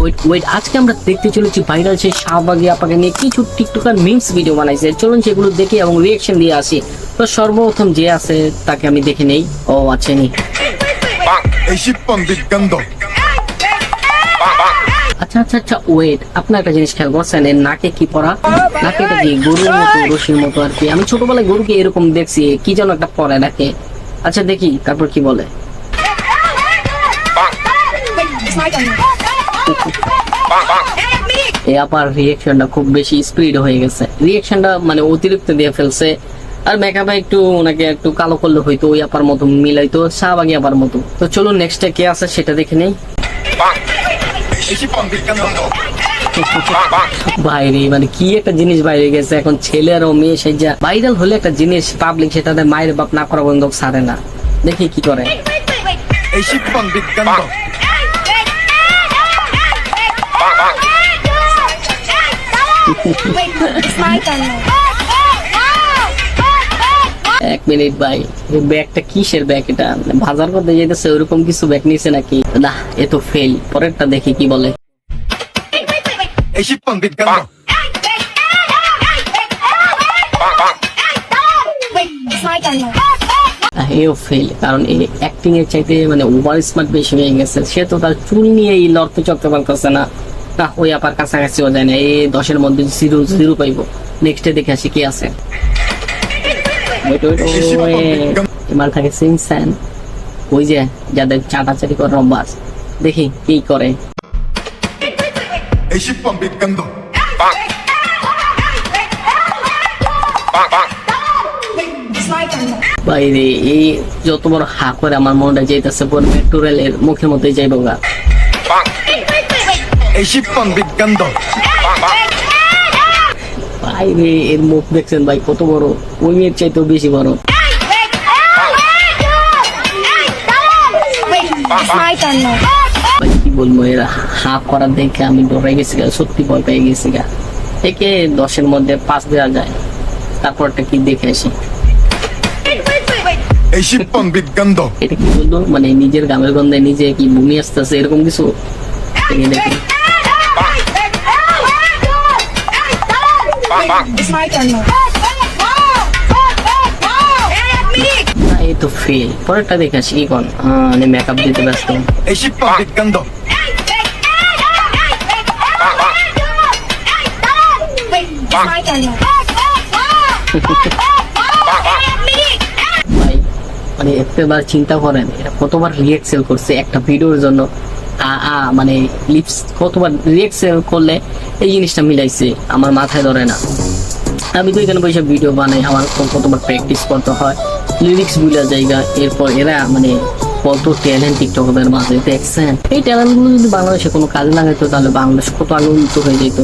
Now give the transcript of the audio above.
Wait wait আজকে আমরা দেখতে চলেছি ভাইরাল সেই শাহবাগি আপাকে নিয়ে কিছু টিকটকার মিমস ভিডিও বানাইছে। চলুন সেগুলো দেখি এবং রিয়েকশন দিয়ে আসি। তো সর্বপ্রথম যে আছে তাকে আমি দেখে নেই। ও আছে নি. আচ্ছা আচ্ছা আচ্ছা ওয়েট আপনার একটা জিনিস খেয়াল করছেন? এর নাকে কি পরা? নাকে কি গরুর মতো রশির মতো আর কি? আমি ছোটবেলায় গরুকে এরকম দেখছি কি যেন একটা পরে নাকে। আচ্ছা দেখি তারপর কি বলে. এই আপার রিয়েকশনটা খুব বেশি স্পিড হয়ে গেছে রিয়েকশনটা মানে অতিরিক্ত দিয়ে ফেলছে আর মেকআপে একটু ওনাকে একটু কালো করলে হয়তো ওই আপার মতো মিলাইতো, শাহবাগি আপার মতো তো চলুন নেক্সটে কে আছে সেটা দেখে নেই. বাইরে মানে কি একটা জিনিস বাইরে গেছে? এখন ছেলে আর মেয়ে সেই যা ভাইরাল হলে একটা জিনিস পাবলিক সেটাতে মায়ের বাপ না করা বন্ধ ছাড়ে না। দেখি কি করে। bak gando. It's my turn now. এক মিনিট ভাই ব্যাগটা কিসের ব্যাগ এটা? মানে বাজার করতে যেতেছে ওরকম কিছু ব্যাগ নিছে নাকি? না এ তো ফেল পরেরটা দেখি কি বলে। এও ফেল কারণ এই অ্যাক্টিং এর চাইতে মানে ওভার স্মার্ট বেশি হয়ে গেছে। সে তো তার চুল নিয়ে এই লড়তে চড়তে পারতেছে না। না ওই আপার কাছাকাছিও যায় না এই দশের মধ্যে জিরো জিরো পাইবো। নেক্সটে দেখে আসি কি আছে। এবার থাকে সিনস্যান ওই যে যাদের চাটাচাটি করে অভ্যাস দেখি কি করে now. বাইরে এই যত বড় হা করে আমার মনটা যাইতেছে পুরো মেট্রো রেলের মুখের মধ্যে যাইব গা Eşit bak gando. বাইরে এর মুখ দেখছেন ভাই কত বড়। ওই মেয়ের চাইতেও বেশি বড়। কি বলব এরা হাফ করার দেখে আমি ডরে গেছি গা সত্যি ভয় পেয়ে গেছি গা। থেকে দশের মধ্যে পাঁচ দেওয়া যায়। তারপরটা কি দেখে আসি. এটা কি বলব মানে নিজের গামের গন্ধে নিজে কি বমি আসতেছে এরকম কিছু? দেখে It's my turn now. না, এই তো ফেল পরেরটা দেখে আসি কোন মানে মেকআপ দিতে ব্যস্ত turn now. ভাই মানে একবার চিন্তা করেন কতবার রিয়েক্সেল করছে একটা ভিডিওর জন্য মানে লিপস কতবার রিয়েক্সেল করলে এই জিনিসটা মিলাইছে, আমার মাথায় ধরে না। আমি তো এখানে বসে ভিডিও বানাই, আমার কতবার প্র্যাকটিস করতে হয়। লিরিক্স বুঝা জায়গা, এরপর এরা মানে কত ট্যালেন্ট টিকটকদের মাঝে, দেখছেন? এই ট্যালেন্টগুলো যদি বাংলাদেশে কোনো কাজে লাগাইতো, তাহলে বাংলাদেশ কত আগে উন্নত হয়ে যেত।